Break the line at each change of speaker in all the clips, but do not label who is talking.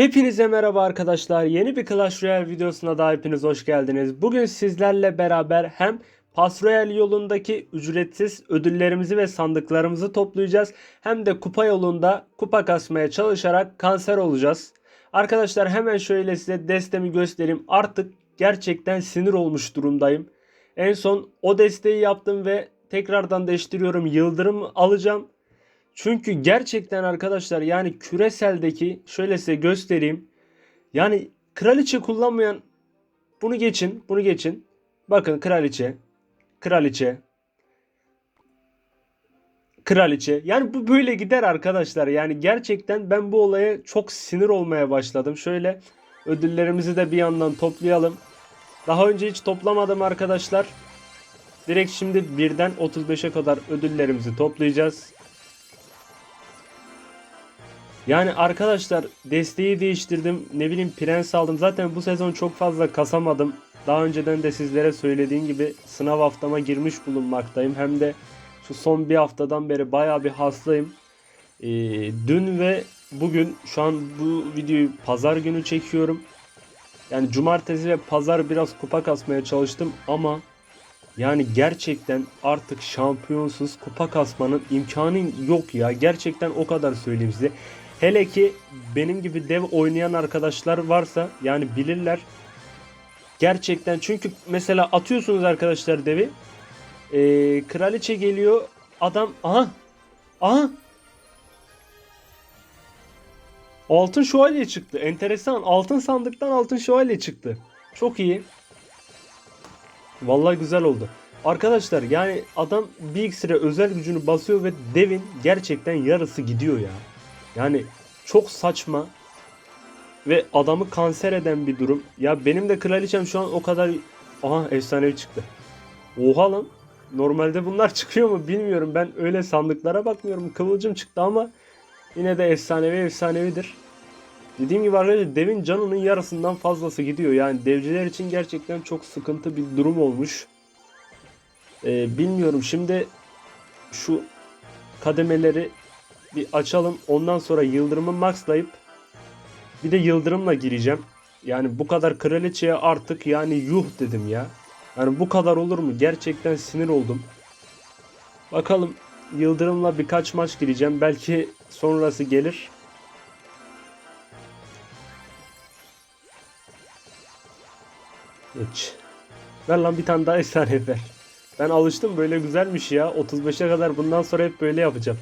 Hepinize merhaba arkadaşlar. Yeni bir Clash Royale videosuna da hepiniz hoş geldiniz. Bugün sizlerle beraber hem Pas Royale yolundaki ücretsiz ödüllerimizi ve sandıklarımızı toplayacağız. Hem de kupa yolunda kupa kasmaya çalışarak kanser olacağız. Arkadaşlar hemen şöyle size destemi göstereyim. Artık gerçekten sinir olmuş durumdayım. En son o desteği yaptım ve tekrardan değiştiriyorum. Yıldırım alacağım. Çünkü gerçekten arkadaşlar yani küreseldeki şöyle size göstereyim. Yani kraliçe kullanmayan bunu geçin, bunu geçin. Bakın kraliçe, kraliçe, kraliçe. Yani bu böyle gider arkadaşlar. Yani gerçekten ben bu olaya çok sinir olmaya başladım. Şöyle ödüllerimizi de bir yandan toplayalım. Daha önce hiç toplamadım arkadaşlar. Direkt şimdi birden 35'e kadar ödüllerimizi toplayacağız. Yani arkadaşlar desteği değiştirdim. Ne bileyim prens aldım. Zaten bu sezon çok fazla kasamadım. Daha önceden de sizlere söylediğim gibi sınav haftama girmiş bulunmaktayım. Hem de şu son bir haftadan beri baya bir hastayım. Ee, dün ve bugün şu an bu videoyu pazar günü çekiyorum. Yani cumartesi ve pazar biraz kupa kasmaya çalıştım ama yani gerçekten artık şampiyonsuz kupa kasmanın imkanı yok ya. Gerçekten o kadar söyleyeyim size. Hele ki benim gibi dev oynayan arkadaşlar varsa yani bilirler. Gerçekten çünkü mesela atıyorsunuz arkadaşlar devi. Ee, kraliçe geliyor. Adam aha aha Altın şövalye çıktı. Enteresan. Altın sandıktan altın şövalye çıktı. Çok iyi. Vallahi güzel oldu. Arkadaşlar yani adam bir özel gücünü basıyor ve devin gerçekten yarısı gidiyor ya. Yani çok saçma ve adamı kanser eden bir durum. Ya benim de kraliçem şu an o kadar... Aha efsanevi çıktı. Oha lan. Normalde bunlar çıkıyor mu bilmiyorum. Ben öyle sandıklara bakmıyorum. Kıvılcım çıktı ama yine de efsanevi efsanevidir. Dediğim gibi arkadaşlar devin canının yarısından fazlası gidiyor. Yani devciler için gerçekten çok sıkıntı bir durum olmuş. Ee, bilmiyorum şimdi şu kademeleri bir açalım. Ondan sonra yıldırımı maxlayıp bir de yıldırımla gireceğim. Yani bu kadar kraliçeye artık yani yuh dedim ya. Yani bu kadar olur mu? Gerçekten sinir oldum. Bakalım yıldırımla birkaç maç gireceğim. Belki sonrası gelir. Geç. Ver lan bir tane daha efsane ver. Ben alıştım böyle güzelmiş ya. 35'e kadar bundan sonra hep böyle yapacağım.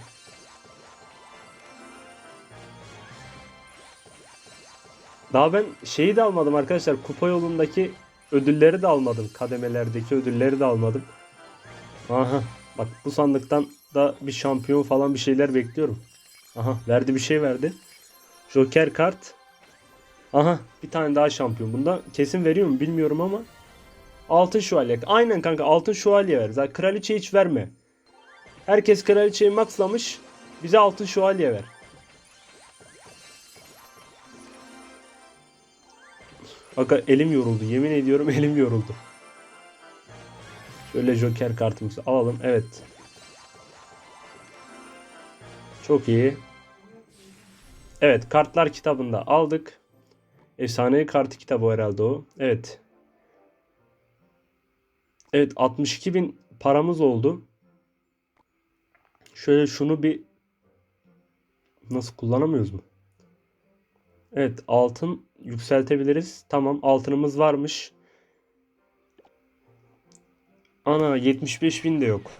Daha ben şeyi de almadım arkadaşlar. Kupa yolundaki ödülleri de almadım. Kademelerdeki ödülleri de almadım. Aha bak bu sandıktan da bir şampiyon falan bir şeyler bekliyorum. Aha verdi bir şey verdi. Joker kart. Aha bir tane daha şampiyon. Bunda kesin veriyor mu bilmiyorum ama. Altın şövalye. Aynen kanka altın şövalye ver. Zaten kraliçe hiç verme. Herkes kraliçeyi maxlamış. Bize altın şövalye ver. Bak elim yoruldu. Yemin ediyorum elim yoruldu. Şöyle joker kartımızı alalım. Evet. Çok iyi. Evet kartlar kitabında aldık. Efsane kartı kitabı herhalde o. Evet. Evet 62 bin paramız oldu. Şöyle şunu bir nasıl kullanamıyoruz mu? Evet altın yükseltebiliriz. Tamam altınımız varmış. Ana 75 bin de yok.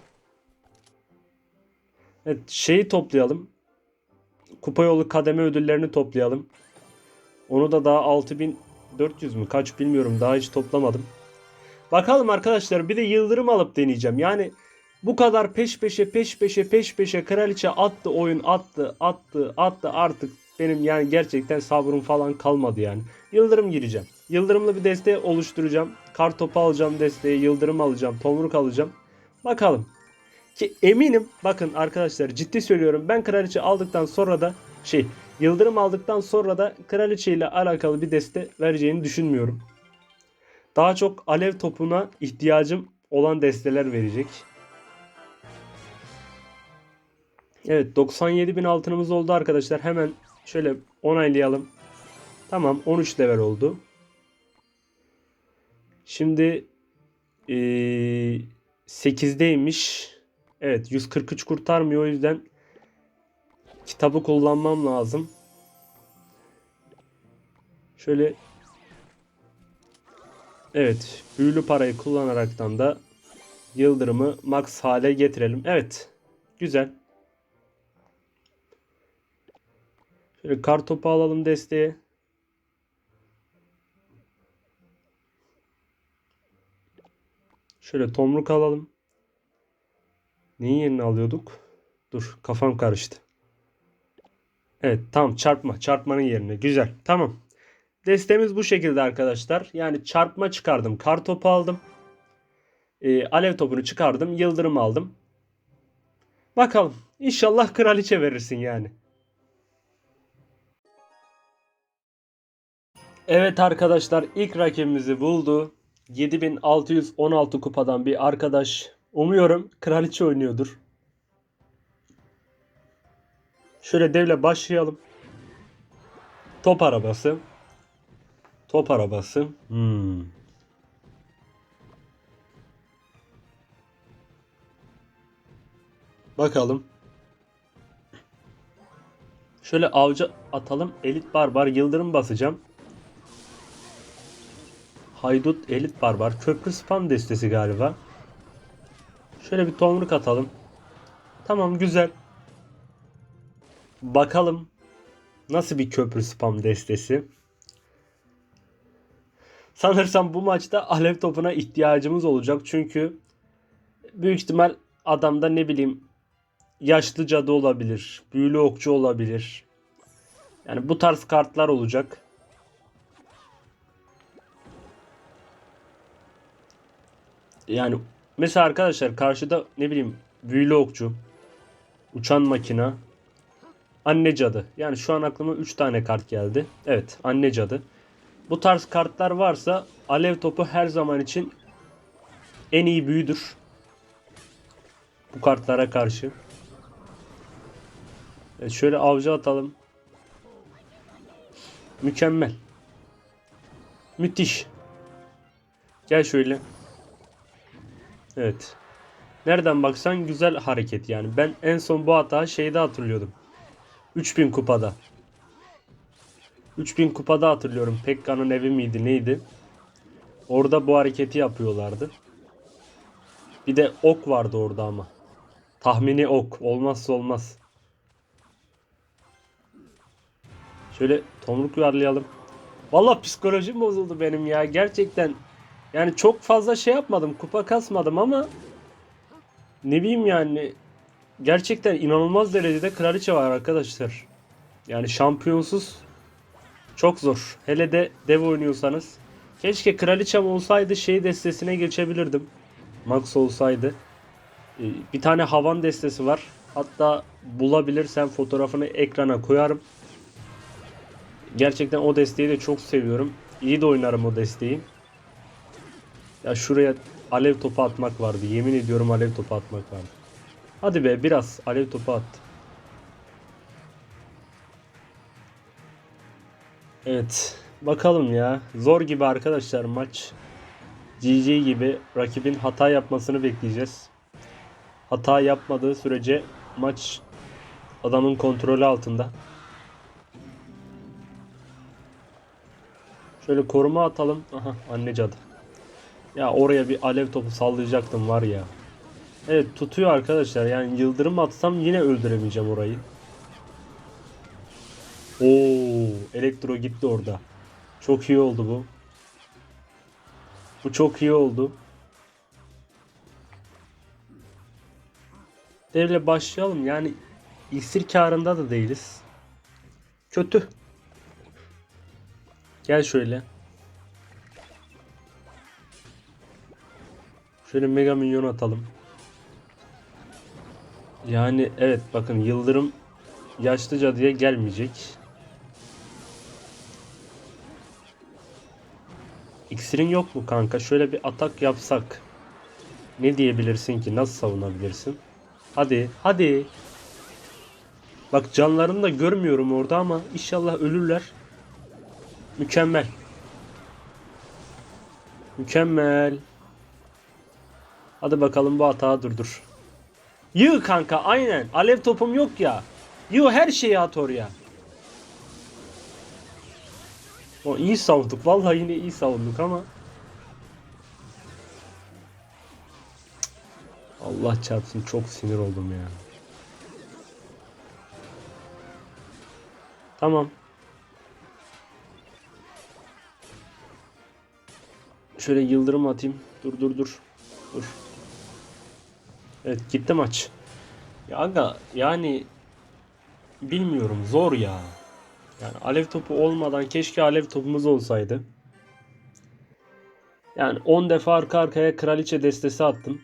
Evet şeyi toplayalım. Kupa yolu kademe ödüllerini toplayalım. Onu da daha 6400 mü kaç bilmiyorum daha hiç toplamadım. Bakalım arkadaşlar bir de yıldırım alıp deneyeceğim. Yani bu kadar peş peşe peş peşe peş peşe kraliçe attı oyun attı attı attı artık benim yani gerçekten sabrım falan kalmadı yani. Yıldırım gireceğim. Yıldırımlı bir desteği oluşturacağım. Kar topu alacağım desteği, yıldırım alacağım, tomruk alacağım. Bakalım. Ki eminim bakın arkadaşlar ciddi söylüyorum ben kraliçe aldıktan sonra da şey yıldırım aldıktan sonra da kraliçe ile alakalı bir deste vereceğini düşünmüyorum. Daha çok alev topuna ihtiyacım olan desteler verecek. Evet 97 bin altınımız oldu arkadaşlar. Hemen şöyle onaylayalım. Tamam 13 level oldu. Şimdi ee, 8'deymiş. Evet 143 kurtarmıyor o yüzden kitabı kullanmam lazım. Şöyle Evet büyülü parayı kullanaraktan da yıldırımı max hale getirelim. Evet güzel. Şöyle kar topu alalım desteğe. Şöyle tomruk alalım. Neyin yerini alıyorduk? Dur kafam karıştı. Evet tamam çarpma. Çarpmanın yerine. Güzel. Tamam. Destemiz bu şekilde arkadaşlar. Yani çarpma çıkardım. Kar topu aldım. Ee, alev topunu çıkardım. Yıldırım aldım. Bakalım. İnşallah kraliçe verirsin yani. Evet arkadaşlar ilk rakibimizi buldu. 7616 kupadan bir arkadaş. Umuyorum kraliçe oynuyordur. Şöyle devle başlayalım. Top arabası. Top arabası. Hmm. Bakalım. Şöyle avcı atalım. Elit barbar yıldırım basacağım. Haydut elit barbar. Köprü spam destesi galiba. Şöyle bir tomruk atalım. Tamam güzel. Bakalım nasıl bir köprü spam destesi. Sanırsam bu maçta alev topuna ihtiyacımız olacak. Çünkü büyük ihtimal adamda ne bileyim yaşlı cadı olabilir. Büyülü okçu olabilir. Yani bu tarz kartlar olacak. Yani mesela arkadaşlar karşıda ne bileyim okçu, uçan makina, anne cadı. Yani şu an aklıma 3 tane kart geldi. Evet anne cadı. Bu tarz kartlar varsa alev topu her zaman için en iyi büyüdür. Bu kartlara karşı. Evet, şöyle avcı atalım. Mükemmel. Müthiş. Gel şöyle. Evet. Nereden baksan güzel hareket yani. Ben en son bu hata şeyde hatırlıyordum. 3000 kupada. 3000 kupada hatırlıyorum. Pekka'nın evi miydi neydi? Orada bu hareketi yapıyorlardı. Bir de ok vardı orada ama. Tahmini ok. Olmazsa olmaz. Şöyle tomruk yuvarlayalım. Valla psikolojim bozuldu benim ya. Gerçekten yani çok fazla şey yapmadım. Kupa kasmadım ama ne bileyim yani gerçekten inanılmaz derecede kraliçe var arkadaşlar. Yani şampiyonsuz çok zor. Hele de dev oynuyorsanız. Keşke kraliçem olsaydı şey destesine geçebilirdim. Max olsaydı. Ee, Bir tane havan destesi var. Hatta bulabilirsem fotoğrafını ekrana koyarım. Gerçekten o desteği de çok seviyorum. İyi de oynarım o desteği. Ya şuraya alev topu atmak vardı. Yemin ediyorum alev topu atmak vardı. Hadi be biraz alev topu at. Evet. Bakalım ya. Zor gibi arkadaşlar maç. GG gibi rakibin hata yapmasını bekleyeceğiz. Hata yapmadığı sürece maç adamın kontrolü altında. Şöyle koruma atalım. Aha anne cadı. Ya oraya bir alev topu sallayacaktım var ya. Evet tutuyor arkadaşlar. Yani yıldırım atsam yine öldüremeyeceğim orayı. Oo, elektro gitti orada. Çok iyi oldu bu. Bu çok iyi oldu. Devle başlayalım. Yani iksir karında da değiliz. Kötü. Gel şöyle. Şöyle mega minyon atalım. Yani evet bakın yıldırım yaşlı cadıya gelmeyecek. İksirin yok mu kanka? Şöyle bir atak yapsak. Ne diyebilirsin ki? Nasıl savunabilirsin? Hadi, hadi. Bak canlarını da görmüyorum orada ama inşallah ölürler. Mükemmel. Mükemmel. Hadi bakalım bu hata durdur. Yığ kanka aynen. Alev topum yok ya. Yığ her şeyi at oraya. O iyi savunduk. Vallahi yine iyi savunduk ama. Allah çarpsın çok sinir oldum ya. Tamam. Şöyle yıldırım atayım. Dur dur dur. Dur. Evet gitti maç. Ya aga yani bilmiyorum zor ya. Yani alev topu olmadan keşke alev topumuz olsaydı. Yani 10 defa arka arkaya kraliçe destesi attım.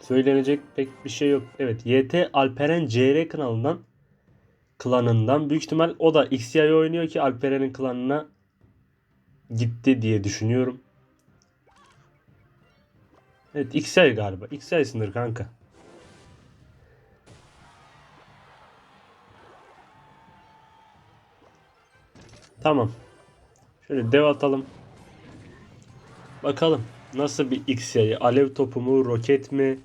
Söylenecek pek bir şey yok. Evet YT Alperen CR kanalından klanından büyük ihtimal o da XY oynuyor ki Alperen'in klanına gitti diye düşünüyorum. Evet XY galiba. XY sınır kanka. Tamam. Şöyle dev atalım. Bakalım nasıl bir XY? Alev topu mu, roket mi?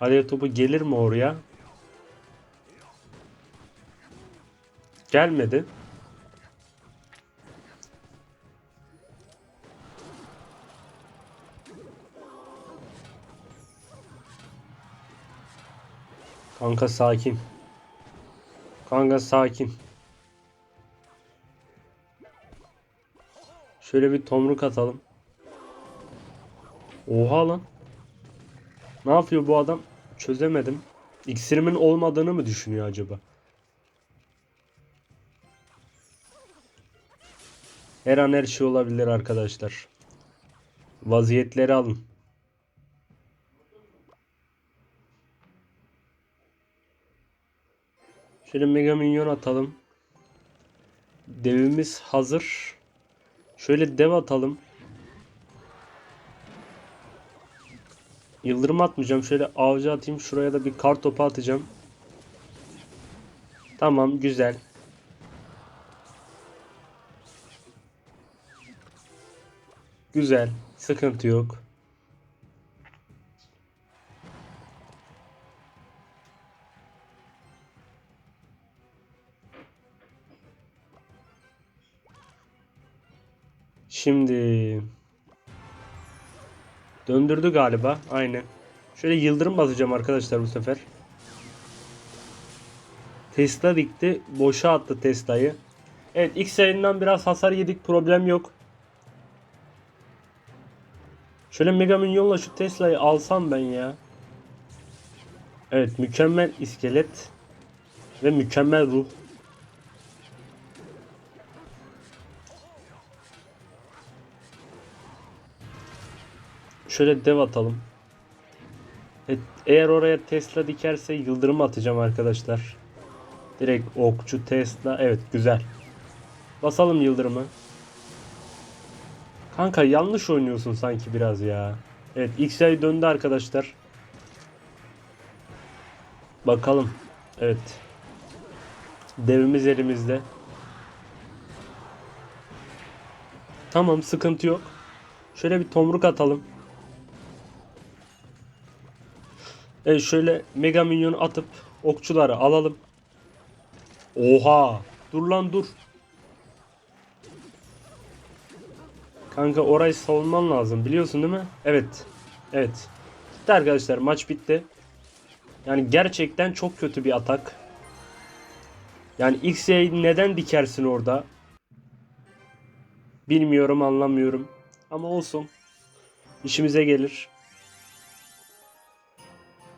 Alev topu gelir mi oraya? Gelmedi. Kanka sakin. Kanka sakin. Şöyle bir tomruk atalım. Oha lan. Ne yapıyor bu adam? Çözemedim. İksirimin olmadığını mı düşünüyor acaba? Her an her şey olabilir arkadaşlar. Vaziyetleri alın. Şöyle mega minyon atalım. Devimiz hazır. Şöyle dev atalım. Yıldırım atmayacağım. Şöyle avcı atayım. Şuraya da bir kar topu atacağım. Tamam güzel. Güzel. Sıkıntı yok. Şimdi döndürdü galiba. Aynen. Şöyle yıldırım basacağım arkadaşlar bu sefer. Tesla dikti. Boşa attı Tesla'yı. Evet ilk sayından biraz hasar yedik. Problem yok. Şöyle Mega Minyon'la şu Tesla'yı alsam ben ya. Evet mükemmel iskelet. Ve mükemmel ruh. Şöyle dev atalım. Evet, eğer oraya Tesla dikerse yıldırım atacağım arkadaşlar. Direkt okçu Tesla. Evet güzel. Basalım yıldırımı. Kanka yanlış oynuyorsun sanki biraz ya. Evet XY döndü arkadaşlar. Bakalım. Evet. Devimiz elimizde. Tamam sıkıntı yok. Şöyle bir tomruk atalım. Evet şöyle mega minyon atıp okçuları alalım. Oha! Dur lan dur. Kanka orayı savunman lazım biliyorsun değil mi? Evet. Evet. Bitti arkadaşlar maç bitti. Yani gerçekten çok kötü bir atak. Yani X'e neden dikersin orada? Bilmiyorum anlamıyorum. Ama olsun. İşimize gelir.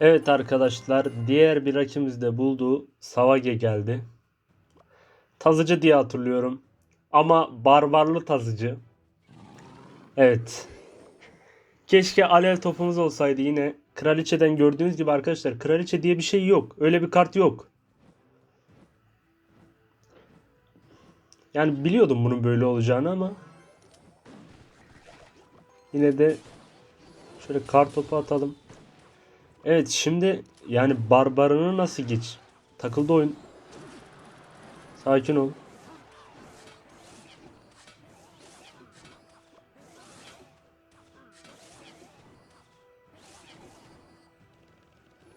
Evet arkadaşlar diğer bir rakibimiz de buldu. Savage geldi. Tazıcı diye hatırlıyorum. Ama barbarlı tazıcı. Evet. Keşke alev topumuz olsaydı yine. Kraliçeden gördüğünüz gibi arkadaşlar kraliçe diye bir şey yok. Öyle bir kart yok. Yani biliyordum bunun böyle olacağını ama yine de şöyle kar topu atalım. Evet şimdi yani barbarını nasıl geç? Takıldı oyun. Sakin ol.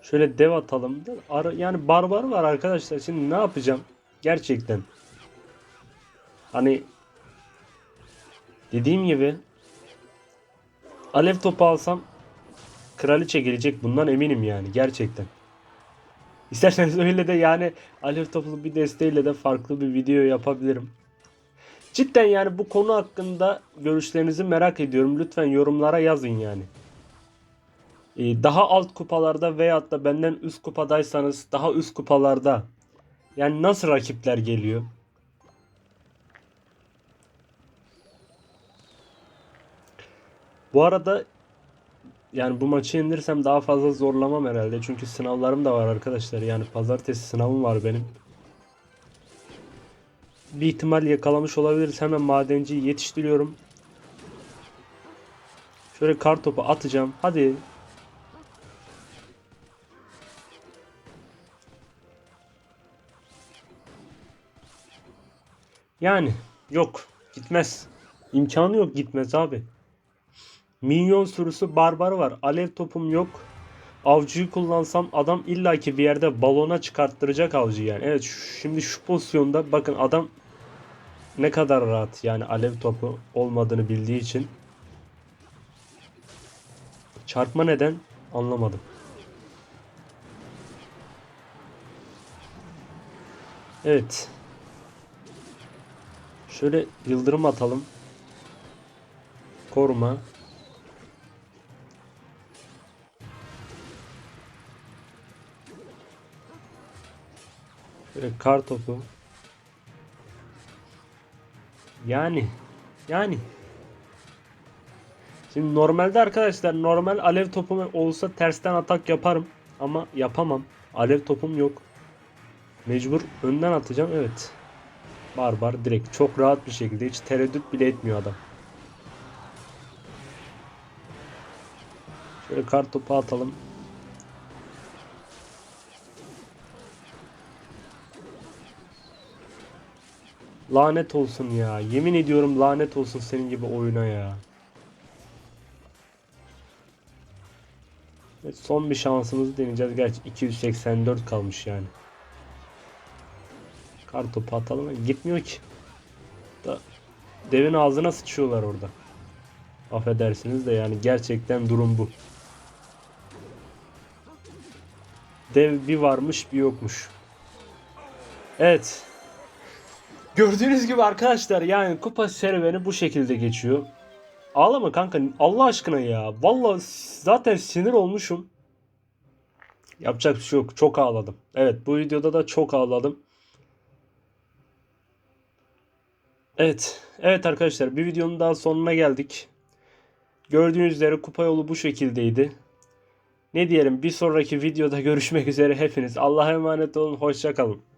Şöyle dev atalım. yani barbar var arkadaşlar. Şimdi ne yapacağım? Gerçekten. Hani dediğim gibi alev topu alsam kraliçe gelecek bundan eminim yani gerçekten. İsterseniz öyle de yani alev toplu bir desteğiyle de farklı bir video yapabilirim. Cidden yani bu konu hakkında görüşlerinizi merak ediyorum. Lütfen yorumlara yazın yani. Ee, daha alt kupalarda veyahut da benden üst kupadaysanız daha üst kupalarda yani nasıl rakipler geliyor? Bu arada yani bu maçı indirirsem daha fazla zorlamam herhalde. Çünkü sınavlarım da var arkadaşlar. Yani pazartesi sınavım var benim. Bir ihtimal yakalamış olabiliriz. Hemen madenciyi yetiştiriyorum. Şöyle kar topu atacağım. Hadi. Yani yok. Gitmez. İmkanı yok gitmez abi. Minyon sürüsü barbarı var. Alev topum yok. Avcıyı kullansam adam illaki bir yerde balona çıkarttıracak avcı yani. Evet şimdi şu pozisyonda bakın adam ne kadar rahat yani alev topu olmadığını bildiği için. Çarpma neden anlamadım. Evet. Şöyle yıldırım atalım. Koruma. Kar topu. Yani yani Şimdi normalde arkadaşlar normal alev topum olsa tersten atak yaparım ama yapamam. Alev topum yok. Mecbur önden atacağım. Evet. Barbar direkt çok rahat bir şekilde hiç tereddüt bile etmiyor adam. Şöyle kar topu atalım. Lanet olsun ya. Yemin ediyorum lanet olsun senin gibi oyuna ya. Evet, son bir şansımızı deneyeceğiz. Gerçi 284 kalmış yani. Kar topu atalım. Gitmiyor ki. Da devin ağzına sıçıyorlar orada. Affedersiniz de yani gerçekten durum bu. Dev bir varmış bir yokmuş. Evet. Gördüğünüz gibi arkadaşlar yani kupa serüveni bu şekilde geçiyor. Ağlama kanka Allah aşkına ya. Vallahi zaten sinir olmuşum. Yapacak bir şey yok. Çok ağladım. Evet bu videoda da çok ağladım. Evet. Evet arkadaşlar bir videonun daha sonuna geldik. Gördüğünüz üzere kupa yolu bu şekildeydi. Ne diyelim bir sonraki videoda görüşmek üzere hepiniz. Allah'a emanet olun. Hoşça kalın.